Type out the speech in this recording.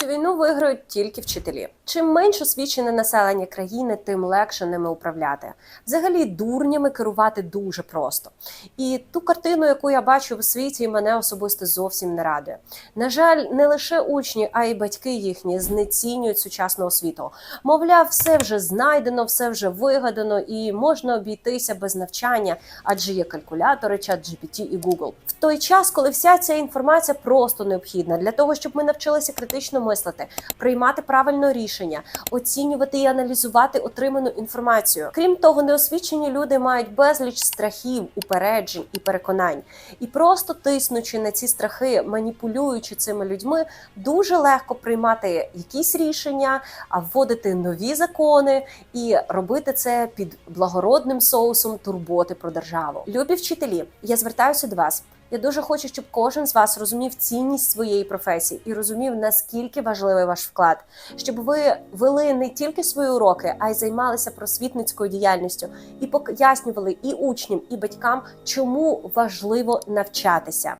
Цю війну виграють тільки вчителі. Чим менш освічене населення країни, тим легше ними управляти. Взагалі, дурнями керувати дуже просто. І ту картину, яку я бачу в світі, мене особисто зовсім не радує. На жаль, не лише учні, а й батьки їхні знецінюють сучасну освіту. Мовляв, все вже знайдено, все вже вигадано, і можна обійтися без навчання, адже є калькулятори, чат GPT і Google. В той час, коли вся ця інформація просто необхідна для того, щоб ми навчилися критично мислити, приймати правильно рішення, оцінювати і аналізувати отриману інформацію. Крім того, неосвічені люди мають безліч страхів, упереджень і переконань. І просто тиснучи на ці страхи, маніпулюючи цими людьми, дуже легко приймати якісь рішення, а вводити нові закони і робити це під благородним соусом турботи про державу. Любі вчителі, я звертаюся до вас. Я дуже хочу, щоб кожен з вас розумів цінність своєї професії і розумів, наскільки важливий ваш вклад, щоб ви вели не тільки свої уроки, а й займалися просвітницькою діяльністю і пояснювали і учням, і батькам, чому важливо навчатися.